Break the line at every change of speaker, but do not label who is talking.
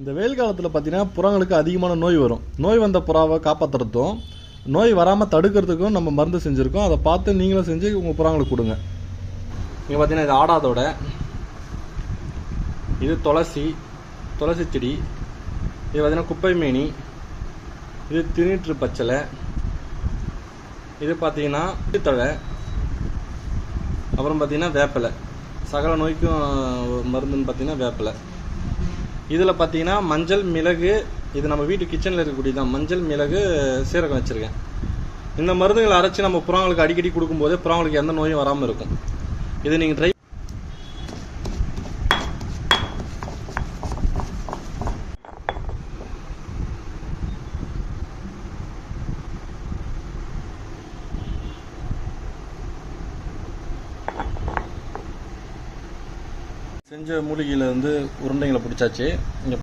இந்த வெயில் காலத்தில் பார்த்தீங்கன்னா புறாங்களுக்கு அதிகமான நோய் வரும். நோய் வந்த புறாவை காப்பாற்றுறதும் நோய் வராமல் தடுக்கிறதுக்கும் நம்ம மருந்து செஞ்சுருக்கோம். அதை பார்த்து நீங்களும் செஞ்சு உங்கள் புறாங்களுக்கு கொடுங்க. இங்கே பார்த்தீங்கன்னா இது ஆடாதோட இது துளசி துளசி செடி இது பார்த்தீங்கன்னா குப்பை மேனி இது திருநீற்று பச்சலை இது பார்த்தீங்கன்னா தழை அப்புறம் பார்த்தீங்கன்னா வேப்பிலை. சகல நோய்க்கும் மருந்துன்னு பார்த்தீங்கன்னா வேப்பிலை. இதில் பார்த்தீங்கன்னா மஞ்சள் மிளகு இது நம்ம வீட்டு கிச்சனில் இருக்கக்கூடிய தான் மஞ்சள் மிளகு சீரகம் வச்சுருக்கேன். இந்த மருந்துகளை அரைச்சி நம்ம புறாங்களுக்கு அடிக்கடி கொடுக்கும்போது புறாங்களுக்கு எந்த நோயும் வராமல் இருக்கும். இது நீங்கள் ட்ரை செஞ்ச மூலிகையில் வந்து உருண்டைங்களை பிடிச்சாச்சு. இங்கே